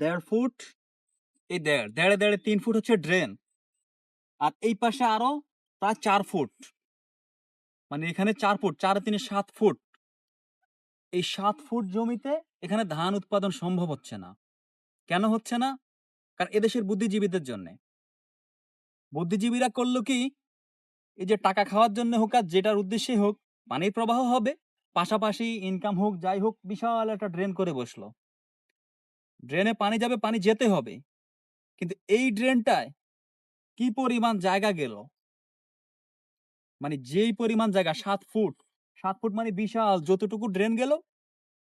দেড় ফুট, এই দেড়, দেড়ে দেড়ে তিন ফুট হচ্ছে ড্রেন আর এই পাশে আরও প্রায় চার ফুট মানে এখানে চার ফুট, চার তিনে সাত ফুট, এই সাত ফুট জমিতে এখানে ধান উৎপাদন সম্ভব হচ্ছে না। কেন হচ্ছে না? কারণ এদেশের বুদ্ধিজীবীদের জন্য। বুদ্ধিজীবীরা করল কি? এই যে টাকা খাওয়ার জন্য হোক আর যেটার উদ্দেশ্যে হোক পানির প্রবাহ হবে, পাশাপাশি ইনকাম হোক, যাই হোক, বিশাল একটা ড্রেন করে বসল। ড্রেনে পানি যাবে, পানি যেতে হবে। কিন্তু এই ড্রেনটায় কি পরিমাণ জায়গা গেল? মানে যেই পরিমাণ জায়গা, সাত ফুট সাত ফুট মানে বিশাল, যতটুকু ড্রেন গেল,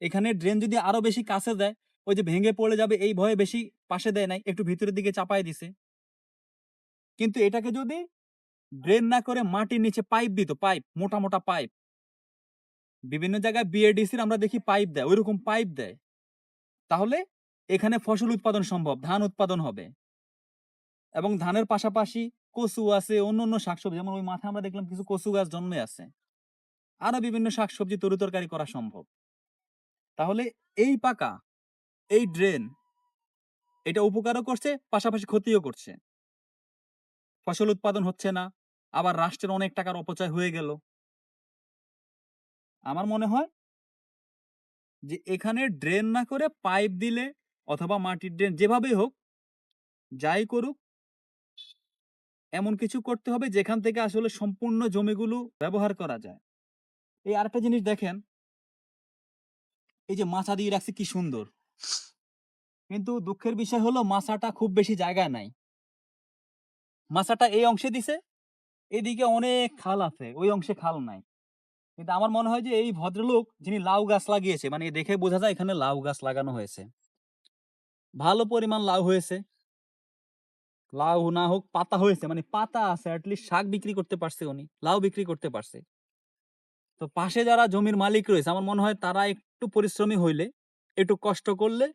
এখানে ড্রেন যদি আরও বেশি কাছে দেয়, ওই যে ভেঙে পড়ে যাবে, এই ভয়ে বেশি পাশে দেয় নাই, একটু ভিতরের দিকে চাপায় দিছে। কিন্তু এটাকে যদি ড্রেন না করে মাটির নিচে পাইপ দিত, পাইপ, মোটা মোটা পাইপ। বিভিন্ন জায়গায় বিএডিসির আমরা দেখি পাইপ দেয়, ওইরকম পাইপ দেয়। তাহলে এখানে ফসল উৎপাদন সম্ভব, ধান উৎপাদন হবে। এবং ধানের পাশাপাশি কচু আছে অন্য অন্য শাকসবজি, যেমন ওই মাথায় আমরা দেখলাম কিছু কচু গাছ জন্মে আছে। আরও বিভিন্ন শাকসবজি তরি তরকারি করা সম্ভব। তাহলে এই পাকা, এই ড্রেন, এটা উপকারও করছে, পাশাপাশি ক্ষতিও করছে। ফসল উৎপাদন হচ্ছে না, আবার রাষ্ট্রের অনেক টাকার অপচয় হয়ে গেল। আমার মনে হয় যে এখানে ড্রেন না করে পাইপ দিলে অথবা মাটির ড্রেন যেভাবেই হোক, যাই করুক, এমন কিছু করতে হবে যেখান থেকে আসলে সম্পূর্ণ জমিগুলো ব্যবহার করা যায়। এই আরেকটা জিনিস দেখেন। এই যে মাছা দিয়ে রাখছে কি সুন্দর। কিন্তু দুঃখের বিষয় হলো মাছাটা খুব বেশি জায়গায় নাই। মাছাটা এই অংশে দিছে, এদিকে অনেক খাল আছে, ওই অংশে খাল নাই। কিন্তু আমার মনে হয় যে এই ভদ্রলোক যিনি লাউ গাছ লাগিয়েছে মানে দেখে বোঝা যায় এখানে লাউ গাছ লাগানো হয়েছে। ভালো পরিমাণ লাউ হয়েছে। লাউ না হোক, পাতা হয়েছে মানে পাতা আছে অ্যাটলিস্ট শাক বিক্রি করতে পারছে উনি, লাউ বিক্রি করতে পারছে। তো পাশে যারা জমির মালিক রয়েছে, আমার মনে হয় তারা একটু পরিশ্রমী হইলে, একটু কষ্ট করলে,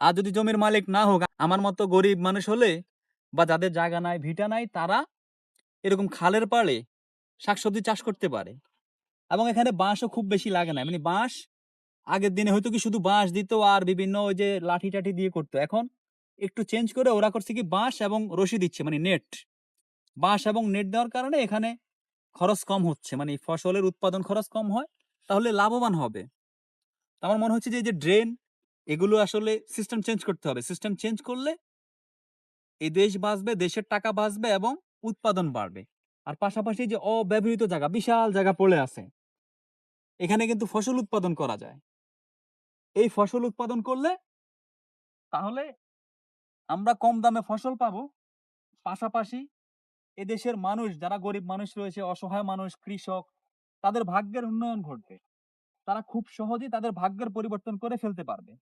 আর যদি জমির মালিক না হোক, আমার মতো গরিব মানুষ হলে, বা যাদের জায়গা নাই, ভিটা নাই, তারা এরকম খালের পাড়ে শাকসবজি চাষ করতে পারে। এবং এখানে বাঁশও খুব বেশি লাগে না মানে বাঁশ আগের দিনে হয়তো কি শুধু বাঁশ দিত আর বিভিন্ন ওই যে লাঠি টাঠি দিয়ে করতো। এখন একটু চেঞ্জ করে ওরা করছে কি বাঁশ এবং রশি দিচ্ছে মানে নেট বাঁশ এবং নেট দেওয়ার কারণে এখানে খরচ কম হচ্ছে মানে ফসলের উৎপাদন খরচ কম হয়, তাহলে লাভবান হবে। আমার মনে হচ্ছে যে এই যে ড্রেন এগুলো আসলে সিস্টেম চেঞ্জ করতে হবে। সিস্টেম চেঞ্জ করলে এই দেশ বাঁচবে, দেশের টাকা বাঁচবে এবং উৎপাদন বাড়বে। আর পাশাপাশি যে অব্যবহৃত জায়গা, বিশাল জায়গা পড়ে আছে। এখানে কিন্তু ফসল উৎপাদন করা যায়। এই ফসল উৎপাদন করলে তাহলে আমরা কম দামে ফসল পাবো। পাশাপাশি এদেশের মানুষ, যারা গরিব মানুষ রয়েছে, অসহায় মানুষ, কৃষক, তাদের ভাগ্যের উন্নয়ন ঘটবে। তারা খুব সহজেই তাদের ভাগ্যের পরিবর্তন করে ফেলতে পারবে।